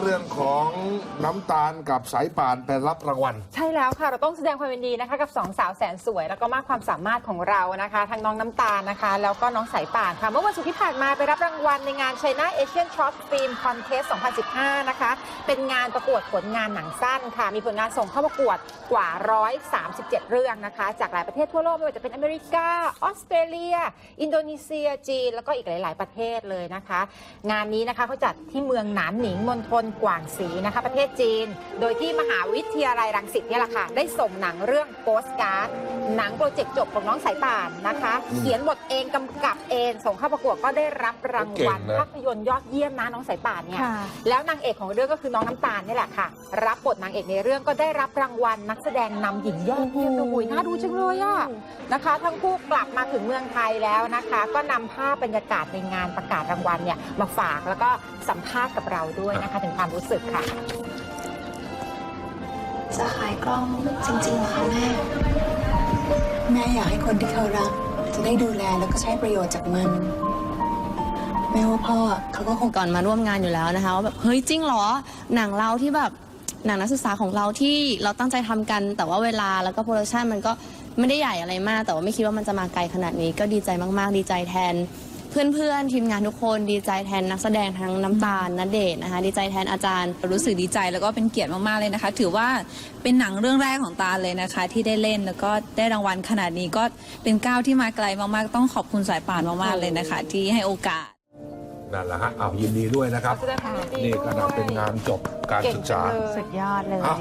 เรื่องของน้ำตาลกับสายป่านไปรับรางวัล ใช่แล้วค่ะ เราต้องแสดงความยินดีนะคะกับสองสาวแสนสวย แล้วก็มากความสามารถของเรานะคะทั้งน้องน้ำตาลนะคะ แล้วก็น้องสายป่านค่ะ เมื่อวันศุกร์ที่ผ่านมาไปรับรางวัลในงาน China Asian Short Film Contest 2015 นะคะ เป็นงานประกวดผลงานหนังสั้นค่ะ มีผลงานส่งเข้าประกวดกว่า 137 เรื่องนะคะ จากหลายประเทศทั่วโลกไม่ว่าจะเป็นอเมริกาออสเตรเลีย อินโดนีเซียจีนแล้วก็อีกหลาย ๆ ประเทศเลยนะคะ งานนี้นะคะเขาจัดที่เมืองหนานหนิงมณฑลกวางสีนะคะประเทศจีน โดยที่มหาวิทยาลัยรังสิตเนี่ยแหละค่ะได้ส่งหนังเรื่องโปสการ์ดหนังโปรเจกต์จบของน้องสายป่านนะคะอืมเขียนบทเองกำกับเอง ส่งเข้าประกวดก็ได้รับรางวัลเก่งนะภาพยนตร์ยอดเยี่ยมนะน้องสายป่านเนี่ยค่ะแล้วนางเอกของเรื่องก็คือน้องน้ำตาลนี่แหละค่ะ รับบทนางเอกในเรื่องก็ได้รับรางวัลนักแสดงนำหญิงยอดเยี่ยมด้วยอุ๊ยน่าดูจังเลยอะนะคะ ทั้งคู่กลับมาถึงเมืองไทยแล้วนะคะ ก็นำภาพบรรยากาศในงานประกาศรางวัลเนี่ยมาฝากแล้วก็สัมภาษณ์กับเราด้วยนะคะถึงความรู้สึกค่ะ จะขายกล้องจริงๆเหรอคะแม่ แม่อยากให้คนที่เขารัก จะได้ดูแลแล้วก็ใช้ประโยชน์จากมัน แม่ว่าพ่อเขาก็คงก่อนมาร่วมงานอยู่แล้วนะคะว่าแบบเฮ้ยจริงเหรอ หนังเราที่แบบหนังนักศึกษาของเราที่เราตั้งใจทำกัน แต่ว่าเวลาแล้วก็โปรดักชันมันก็ไม่ได้ใหญ่อะไรมาก แต่ว่าไม่คิดว่ามันจะมาไกลขนาดนี้ ก็ดีใจมาก ๆ ดีใจแทน เพื่อนๆ ทีมงานทุกคนดีใจแทนนักแสดงทั้งน้ำตาลนเดชน์นะคะ ดีใจแทนอาจารย์ รู้สึกดีใจแล้วก็เป็นเกียรติมากๆเลยนะคะ ถือว่าเป็นหนังเรื่องแรกของตาลเลยนะคะ ที่ได้เล่นแล้วก็ได้รางวัลขนาดนี้ก็เป็นก้าวที่มาไกลมากๆ ต้องขอบคุณสายป่านมากๆเลยนะคะ ที่ให้โอกาส นั่นแหละฮะอ้าวยินดีด้วยนะครับแสดงความยินดีนี่ขนาดเป็นงานจบการศึกษาเก่งจังเลยสุดยอดเลย อะ